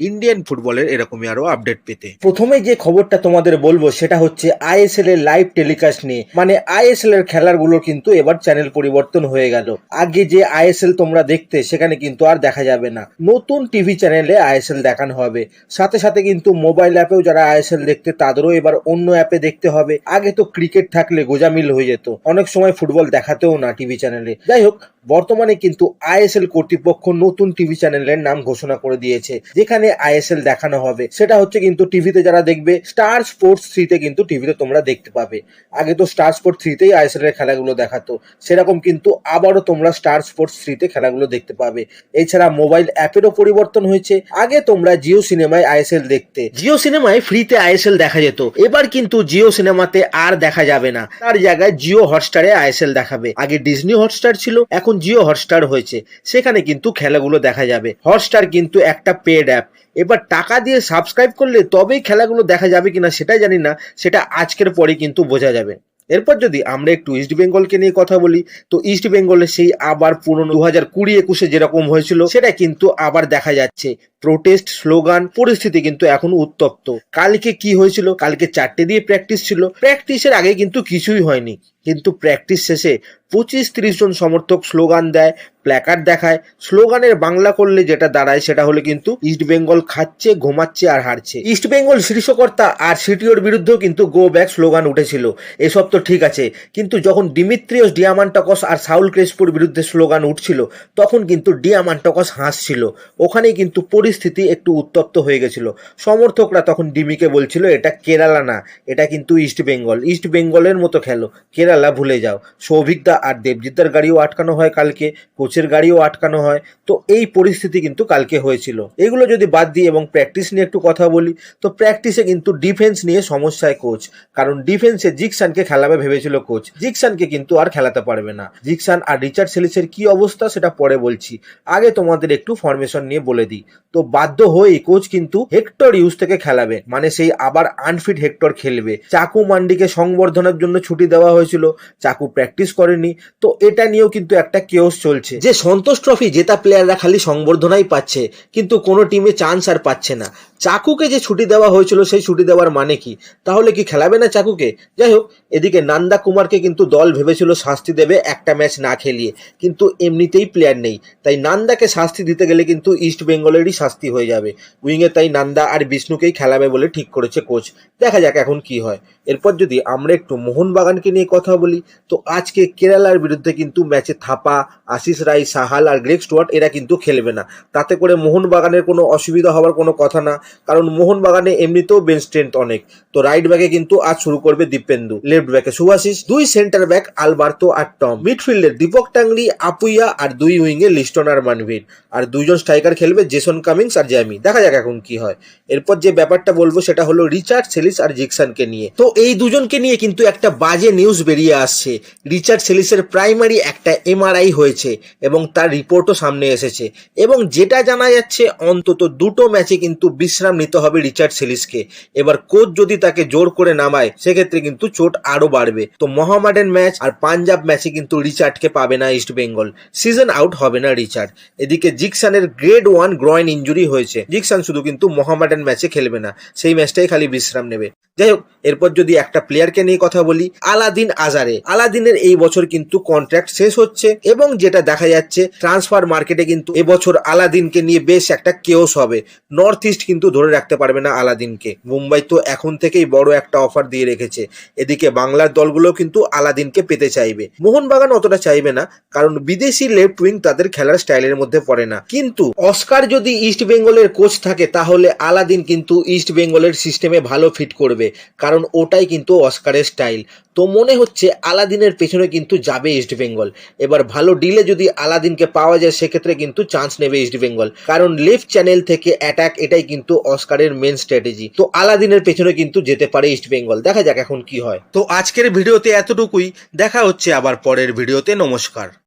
Indian ফুটবলের এরকমই আরও আপডেট পেতে। প্রথমে যে খবরটা তোমাদের বলব, সেটা হচ্ছে আইএসএল এর লাইভ টেলিকাস্ট নিয়ে। মানে আইএসএল এর খেলাগুলো কিন্তু এবার চ্যানেল পরিবর্তন হয়ে গেল। আগে যে আইএসএল তোমরা দেখতে, সেখানে কিন্তু আর দেখা যাবে না। নতুন টিভি চ্যানেলে আইএসএল দেখানো হবে। সাথে সাথে কিন্তু মোবাইল অ্যাপেও যারা আইএসএল দেখতে, তাদেরও এবার অন্য অ্যাপে দেখতে হবে। আগে তো ক্রিকেট থাকলে গোজামিল হয়ে যেত। অনেক সময় ফুটবল দেখাতেও না টিভি চ্যানেলে যাই হোক বর্তমানে কিন্তু আইএসএল কর্তৃপক্ষ নতুন টিভি চ্যানেলের নাম ঘোষণা করে দিয়েছে, যেখানে আইএসএল দেখানো হবে। সেটা হচ্ছে কিন্তু টিভিতে যারা দেখবে স্টার স্পোর্টস থ্রিতে কিন্তু টিভিতে তোমরা দেখতে পাবে। আগে তো স্টার স্পোর্টস থ্রিতেই আইএসএল এর খেলাগুলো দেখাতো। সেরকম কিন্তু আবারও তোমরা স্টার স্পোর্টস থ্রিতে খেলাগুলো দেখতে পাবে। এছাড়া মোবাইল অ্যাপেরও পরিবর্তন হয়েছে। আগে তোমরা জিও সিনেমায় আইএসএল দেখতে। জিও সিনেমায় ফ্রিতে আইএসএল দেখা যেত। এবার কিন্তু জিও সিনেমাতে আর দেখা যাবে না। তার জায়গায় জিও হটস্টারে আইএসএল দেখাবে। আগে ডিজনি হটস্টার ছিল, এখন জিও হটস্টার হয়েছে, সেখানে কিন্তু খেলাগুলো দেখা যাবে। হটস্টার কিন্তু একটা পেড অ্যাপ এবার টাকা দিয়ে সাবস্ক্রাইব করলে তবেই খেলাগুলো দেখা যাবে কিনা সেটাই জানি না, সেটা আজকের পরে কিন্তু বোঝা যাবে। এরপর যদি আমরা একটু ইস্ট বেঙ্গলকে নিয়ে কথা বলি, তো ইস্ট বেঙ্গলে সেই আবার পুরনো দু হাজার কুড়ি একুশে যেরকম হয়েছিল, সেটা কিন্তু আবার দেখা যাচ্ছে। প্রোটেস্ট স্লোগান পরিস্থিতি কিন্তু এখন উত্তপ্ত। কালকে কি হয়েছিল? কালকে চারটে দিয়ে প্র্যাকটিস ছিল। প্র্যাকটিসের আগে কিন্তু কিছুই হয়নি। কিন্তু প্র্যাকটিস শেষে পঁচিশ ত্রিশ জন সমর্থক স্লোগান দেয় প্ল্যাকার্ড দেখায়। স্লোগানের বাংলা করলে যেটা দাঁড়ায় সেটা হলে কিন্তু ইস্ট বেঙ্গল খাচ্ছে, ঘুমাচ্ছে আর হারছে। ইস্ট বেঙ্গল শীর্ষকর্তা আর সিটিওর বিরুদ্ধেও কিন্তু গো ব্যাক স্লোগান উঠেছিল। এসব তো ঠিক আছে। কিন্তু যখন ডিমিত্রিয়স ডিয়ামান্টাকস আর সাউল ক্রেসপুর বিরুদ্ধে স্লোগান উঠছিল, তখন কিন্তু ডিয়ামান্টাকস হাসছিল। ওখানেই কিন্তু পরিস্থিতি একটু উত্তপ্ত হয়ে গেছিল। সমর্থকরা তখন ডিমিকে বলছিল, এটা কেরালা না, এটা কিন্তু ইস্ট বেঙ্গল ইস্ট বেঙ্গলের মতো খেলো। কেরালা ভুলে যাও। সৌভিকদা আর দেবজিৎদার গাড়িও আটকানো হয় কালকে, কোচের গাড়িও আটকানো হয়। তো এই পরিস্থিতি কিন্তু কালকে হয়েছিল। এগুলো যদি বাদ দিই এবং প্র্যাকটিস নিয়ে একটু কথা বলি, তো প্র্যাকটিসে কিন্তু ডিফেন্স নিয়ে সমস্যায় কোচ কারণ ডিফেন্সে জিকসানকে খেলাবে ভেবেছিল কোচ জিকসানকে কিন্তু আর খেলাতে পারবে না। জিকসান আর রিচার্ড সেলিসের কি অবস্থা সেটা পরে বলছি। আগে তোমাদের একটু ফরমেশন নিয়ে বলে দিই। তো বাধ্য হয়েই কোচ কিন্তু হেক্টর ইউজ থেকে খেলাবে। মানে সেই আবার আনফিট হেক্টর খেলবে। চাকু মান্ডিকে সংবর্ধনার জন্য ছুটি দেওয়া হয়েছিল। চাকু প্র্যাকটিস করেনি, তো এটা নিয়েও কিন্তু একটা কেওস চলছে। যে সন্তোষ ট্রফি জেতা প্লেয়াররা খালি সংবর্ধনাই পাচ্ছে, কিন্তু কোনো টিমে চান্স আর পাচ্ছে না। চাকুকে যে ছুটি দেওয়া হয়েছিল, সেই ছুটি দেওয়ার মানে কি? তাহলে কি খেলাবে না চাকুকে? যাই হোক, এদিকে নান্দা কুমারকে কিন্তু দল ভেবেছিল শাস্তি দেবে একটা ম্যাচ না খেলিয়ে, কিন্তু এমনিতেই প্লেয়ার নেই। তাই নান্দাকে শাস্তি দিতে গেলে কিন্তু ইস্ট বেঙ্গলেরই শাস্তি হয়ে যাবে। উইংয়ে তাই নান্দা আর বিষ্ণুকেই খেলাবে বলে ঠিক করেছে কোচ দেখা যাক এখন কি হয়। এরপর যদি আমরা একটু মোহনবাগানকে নিয়ে কথা বলি, তো আজকে কেরালার বিরুদ্ধে কিন্তু ম্যাচে থাপা, আশিস রায় সাহাল আর গ্রেক স্টুয়ার্ট এরা কিন্তু খেলবে না। তাতে করে মোহনবাগানের কোনো অসুবিধা হওয়ার কোনো কথা না, কারণ মোহনবাগানে এমনিতেও বেঞ্চ স্ট্রেন্থ অনেক। তো রাইট ব্যাকে কিন্তু আজ শুরু করবে দীপেন্দু লেফট ব্যাকে সুভাশিস, দুই সেন্টার ব্যাক আলবার্তো আর টম। মিডফিল্ডের দীপক টাংরি, আপুইয়া আর দুই উইংয়ে লিস্টন আর মানভীর। আর দুইজন স্ট্রাইকার খেলবে জেসন কামিংস আর জ্যামি। দেখা যাক এখন কি হয়। এরপর যে ব্যাপারটা বলব সেটা হলো রিচার্ড সেলিস আর জিকসানকে নিয়ে। তো এই দুজনকে নিয়ে কিন্তু একটা বাজে নিউজ বেরিয়ে আসছে। রিচার্ড সেলিসের প্রাইমারি একটা এমআরআই হয়েছে এবং তার রিপোর্টও সামনে এসেছে। এবং যেটা জানা যাচ্ছে, অন্তত দুটো ম্যাচে কিন্তু বিশ্রাম নিতে হবে রিচার্ড সেলিসকে। এবার কোচ যদি তাকে জোর করে নামায়, সেক্ষেত্রে কিন্তু চোট আরও বাড়বে। তো মহামাডান ম্যাচ আর পাঞ্জাব ম্যাচে কিন্তু রিচার্ডকে পাবে না ইস্ট বেঙ্গল। সিজন আউট হবে না রিচার্ড। এদিকে জিকসানের গ্রেড ওয়ান গ্রয়েন ইঞ্জুরি হয়েছে। জিকসান শুধু কিন্তু মহামাডান ম্যাচে খেলবে না, সেই ম্যাচটাই খালি বিশ্রাম নেবে। যাই হোক, এরপর যদি একটা প্লেয়ারকে নিয়ে কথা বলি, আলাদিন আজারে আলাদিনের এই বছর কিন্তু কন্ট্রাক্ট শেষ হচ্ছে এবং যেটা দেখা যাচ্ছে ট্রান্সফার মার্কেটে কিন্তু এবছর আলাদিনকে নিয়ে বেশ একটা কেওস হবে। নর্থ ইস্ট কিন্তু ধরে রাখতে পারবে না আলাদিনকে। মুম্বাই তো এখন থেকেই বড় একটা অফার দিয়ে রেখেছে। এদিকে বাংলার দলগুলো কিন্তু আলাদিনকে পেতে চাইবে। মোহনবাগান অতটা চাইবে না, কারণ বিদেশি লেফট উইং তাদের খেলার স্টাইলের মধ্যে পড়ে না। কিন্তু অস্কার যদি ইস্ট বেঙ্গলের কোচ থাকে, তাহলে আলাদিন কিন্তু ইস্ট বেঙ্গলের সিস্টেমে ভালো ফিট করবে, কারণ ওটাই কিন্তু অস্কারের স্টাইল তো মনে হচ্ছে আলাদিনের পেছনে কিন্তু যাবে ইস্ট বেঙ্গল এবার ভালো ডিলে যদি আলাদিনকে পাওয়া যায়, সেক্ষেত্রে কিন্তু চান্স নেবে ইস্ট বেঙ্গল কারণ লেফট চ্যানেল থেকে অ্যাটাক এটাই কিন্তু অস্কারের মেন স্ট্র্যাটেজি তো আলাদিনের পেছনে কিন্তু যেতে পারে ইস্ট বেঙ্গল দেখা যাক এখন কি হয়। তো আজকের ভিডিওতে এতটুকুই। দেখা হচ্ছে আবার পরের ভিডিওতে। নমস্কার।